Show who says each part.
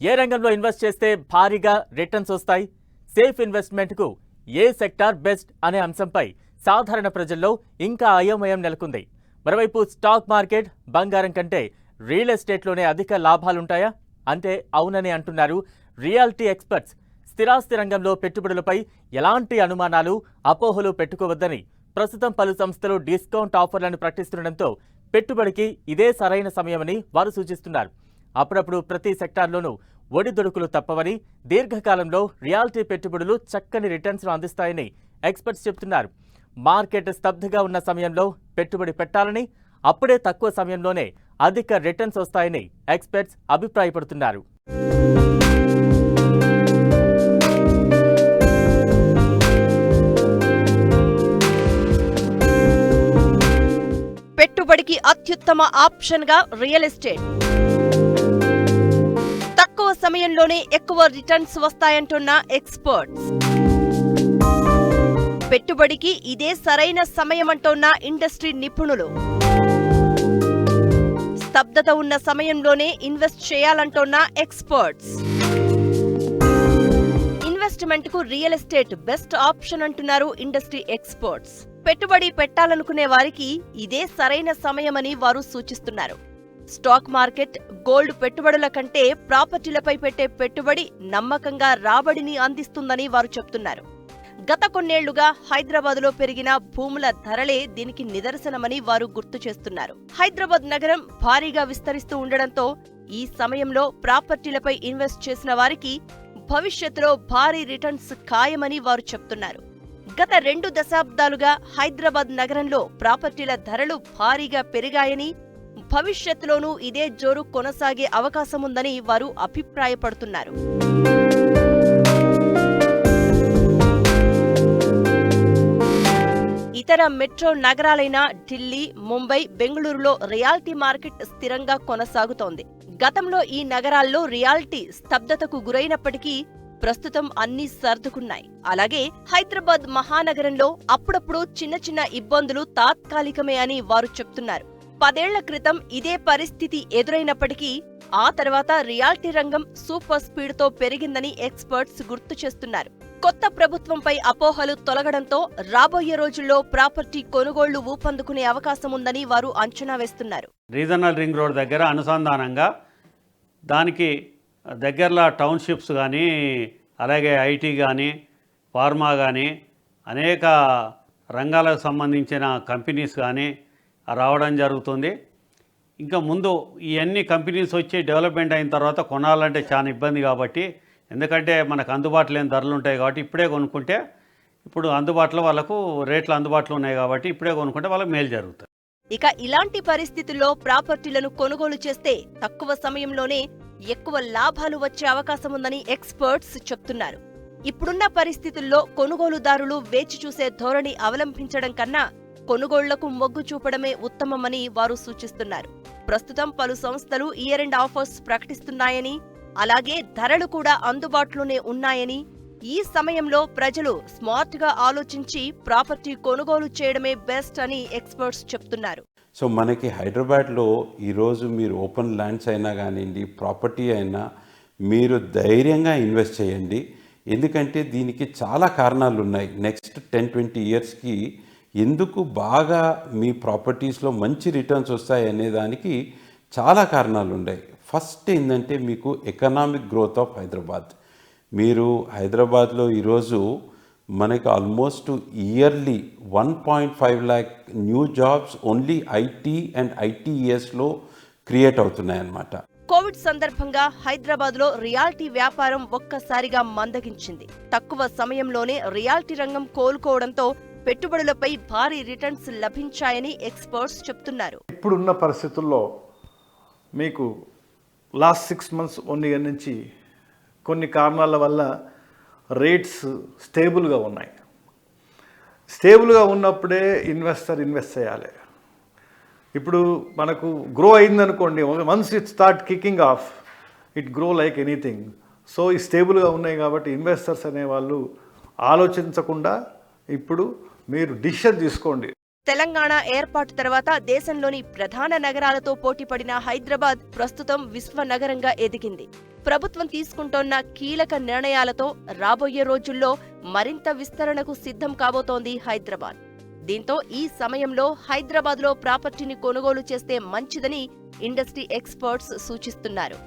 Speaker 1: ఏ రంగంలో ఇన్వెస్ట్ చేస్తే భారీగా రిటర్న్స్ వస్తాయి? సేఫ్ ఇన్వెస్ట్మెంట్కు ఏ సెక్టార్ బెస్ట్ అనే అంశంపై సాధారణ ప్రజల్లో ఇంకా అయోమయం నెలకొంది. మరోవైపు స్టాక్ మార్కెట్ బంగారం కంటే రియల్ ఎస్టేట్లోనే అధిక లాభాలుంటాయా? అంటే అవునని అంటున్నారు రియాలిటీ ఎక్స్పర్ట్స్. స్థిరాస్తి రంగంలో పెట్టుబడులపై ఎలాంటి అనుమానాలు అపోహలు పెట్టుకోవద్దని ప్రస్తుతం పలు సంస్థలు డిస్కౌంట్ ఆఫర్లను ప్రకటిస్తుండటంతో పెట్టుబడికి ఇదే సరైన సమయమని వారు సూచిస్తున్నారు. అప్పుడప్పుడు ప్రతి సెక్టార్లోనూ ఒడిదుడుకులు తప్పవని దీర్ఘకాలంలో రియాలిటీ పెట్టుబడులు చక్కని రిటర్న్స్ను అందిస్తాయని ఎక్స్పర్ట్స్ చెబుతున్నారు. మార్కెట్ స్తబ్దుగా ఉన్న సమయంలో పెట్టుబడి పెట్టాలని అప్పుడే తక్కువ సమయంలోనే అధిక రిటర్న్స్ వస్తాయని ఎక్స్పర్ట్స్ అభిప్రాయపడుతున్నారు.
Speaker 2: పెట్టుబడికి అత్యుత్తమ ఆప్షన్గా రియల్ ఎస్టేట్. సమయంలోనే ఎక్కువ రిటర్న్స్ వస్తాయంటున్న ఎక్స్పర్ట్స్. పెట్టుబడికి ఇదే సరైన సమయమంటోన్న ఇండస్ట్రీ నిపుణులు. స్తబ్దత ఉన్న సమయంలోనే ఇన్వెస్ట్ చేయాలంటోన్న ఎక్స్పర్ట్స్. ఇన్వెస్ట్మెంట్కు రియల్ ఎస్టేట్ బెస్ట్ ఆప్షన్ అంటున్నారు ఇండస్ట్రీ ఎక్స్పర్ట్స్. పెట్టుబడి పెట్టాలనుకునే వారికి ఇదే సరైన సమయమని వారు సూచిస్తున్నారు. స్టాక్ మార్కెట్ గోల్డ్ పెట్టుబడుల కంటే ప్రాపర్టీలపై పెట్టే పెట్టుబడి నమ్మకంగా రాబడిని అందిస్తుందని వారు చెప్తున్నారు. గత కొన్నేళ్ళుగా హైదరాబాద్లో పెరిగిన భూముల ధరలే దీనికి నిదర్శనమని వారు గుర్తు చేస్తున్నారు. హైదరాబాద్ నగరం భారీగా విస్తరిస్తూ ఉండడంతో ఈ సమయంలో ప్రాపర్టీలపై ఇన్వెస్ట్ చేసిన వారికి భవిష్యత్తులో భారీ రిటర్న్స్ ఖాయమని వారు చెప్తున్నారు. గత రెండు దశాబ్దాలుగా హైదరాబాద్ నగరంలో ప్రాపర్టీల ధరలు భారీగా పెరిగాయని భవిష్యత్తులోనూ ఇదే జోరు కొనసాగే అవకాశముందని వారు అభిప్రాయపడుతున్నారు. ఇతర మెట్రో నగరాలైన ఢిల్లీ ముంబై బెంగళూరులో రియాల్టీ మార్కెట్ స్థిరంగా కొనసాగుతోంది. గతంలో ఈ నగరాల్లో రియాల్టీ స్తబ్దతకు గురైనప్పటికీ ప్రస్తుతం అన్ని సర్దుకున్నాయి. అలాగే హైదరాబాద్ మహానగరంలో అప్పుడప్పుడు చిన్న చిన్న ఇబ్బందులు తాత్కాలికమే అని వారు చెప్తున్నారు. పదేళ్ళ క్రితం ఇదే పరిస్థితి ఎదురైనప్పటికీ ఆ తర్వాత రియాల్టీ రంగం సూపర్ స్పీడ్తో పెరిగిందని ఎక్స్పర్ట్స్ గుర్తు చేస్తున్నారు. కొత్త ప్రభుత్వంపై అపోహలు తొలగడంతో రాబోయే రోజుల్లో ప్రాపర్టీ కొనుగోళ్ళు ఊపందుకునే అవకాశం ఉందని వారు అంచనా వేస్తున్నారు.
Speaker 3: రీజనల్ రింగ్ రోడ్ దగ్గర అనుసంధానంగా దానికి దగ్గరలో టౌన్షిప్స్ కానీ అలాగే ఐటీ కానీ ఫార్మా కానీ అనేక రంగాలకు సంబంధించిన కంపెనీస్ కానీ రావడం జరుగుతుంది. ఇంకా ముందు ఇవన్నీ కంపెనీస్ వచ్చి డెవలప్మెంట్ అయిన తర్వాత కొనాలంటే చాలా ఇబ్బంది కాబట్టి ఎందుకంటే మనకు అందుబాటులో లేని ధరలు ఉంటాయి కాబట్టి ఇప్పుడే కొనుక్కుంటే ఇప్పుడు అందుబాటులో వాళ్ళకు రేట్లు అందుబాటులో ఉన్నాయి కాబట్టి ఇప్పుడే కొనుక్కుంటే వాళ్ళకి మేలు జరుగుతుంది.
Speaker 2: ఇక ఇలాంటి పరిస్థితుల్లో ప్రాపర్టీలను కొనుగోలు చేస్తే తక్కువ సమయంలోనే ఎక్కువ లాభాలు వచ్చే అవకాశం ఉందని ఎక్స్పర్ట్స్ చెప్తున్నారు. ఇప్పుడున్న పరిస్థితుల్లో కొనుగోలుదారులు వేచి చూసే ధోరణి అవలంబించడం కన్నా కొనుగోళ్ళకు మొగ్గు చూపడమే ఉత్తమమని వారు సూచిస్తున్నారు. ప్రస్తుతం పలు సంస్థలు ఇయర్ ఎండ్ ఆఫర్స్ ప్రకటిస్తున్నాయని అలాగే ధరలు కూడా అందుబాటులోనే ఉన్నాయని ఈ సమయంలో ప్రజలు స్మార్ట్గా ఆలోచించి ప్రాపర్టీ కొనుగోలు చేయడమే బెస్ట్ అని ఎక్స్పర్ట్స్ చెప్తున్నారు.
Speaker 4: సో మనకి హైదరాబాద్లో ఈరోజు మీరు ఓపెన్ ల్యాండ్స్ అయినా కానివ్వండి ప్రాపర్టీ అయినా మీరు ధైర్యంగా ఇన్వెస్ట్ చేయండి. ఎందుకంటే దీనికి చాలా కారణాలు ఉన్నాయి నెక్స్ట్ టెన్ ట్వంటీ ఇయర్స్కి ఎందుకు బాగా మీ ప్రాపర్టీస్లో మంచి రిటర్న్స్ వస్తాయి అనే దానికి చాలా కారణాలు ఉన్నాయి. ఫస్ట్ ఏంటంటే మీకు ఎకనామిక్ గ్రోత్ ఆఫ్ హైదరాబాద్. మీరు హైదరాబాద్లో ఈరోజు మనకి almost yearly one point five lakh new jobs only IT and ఐటీఎస్లో create అవుతున్నాయి అన్నమాట
Speaker 2: కోవిడ్ సందర్భంగా హైదరాబాద్లో రియాల్టీ వ్యాపారం ఒక్కసారిగా మందగించింది. తక్కువ సమయంలోనే రియాల్టీ రంగం కోలుకోవడంతో పెట్టుబడులపై భారీ రిటర్న్స్ లభించాయని ఎక్స్పర్ట్స్ చెప్తున్నారు.
Speaker 5: ఇప్పుడున్న పరిస్థితుల్లో మీకు last six months one year నుంచి కొన్ని కారణాల వల్ల రేట్స్ స్టేబుల్గా ఉన్నాయి. స్టేబుల్గా ఉన్నప్పుడే ఇన్వెస్టర్ ఇన్వెస్ట్ చేయాలి. ఇప్పుడు మనకు గ్రో అయిందనుకోండి once it start kicking off it grow like anything. So ఈ స్టేబుల్గా ఉన్నాయి కాబట్టి ఇన్వెస్టర్స్ అనేవాళ్ళు ఆలోచించకుండా ఇప్పుడు మీరు డిసిషన్ తీసుకోండి.
Speaker 2: తెలంగాణ ఏర్పాటు తర్వాత దేశంలోని ప్రధాన నగరాలతో పోటీపడిన హైదరాబాద్ ప్రస్తుతం విశ్వ నగరంగా ఎదిగింది. ప్రభుత్వం తీసుకుంటోన్న కీలక నిర్ణయాలతో రాబోయే రోజుల్లో మరింత విస్తరణకు సిద్ధం కాబోతోంది హైదరాబాద్. దీంతో ఈ సమయంలో హైదరాబాద్లో ప్రాపర్టీని కొనుగోలు చేస్తే మంచిదని ఇండస్ట్రీ ఎక్స్పర్ట్స్ సూచిస్తున్నారు.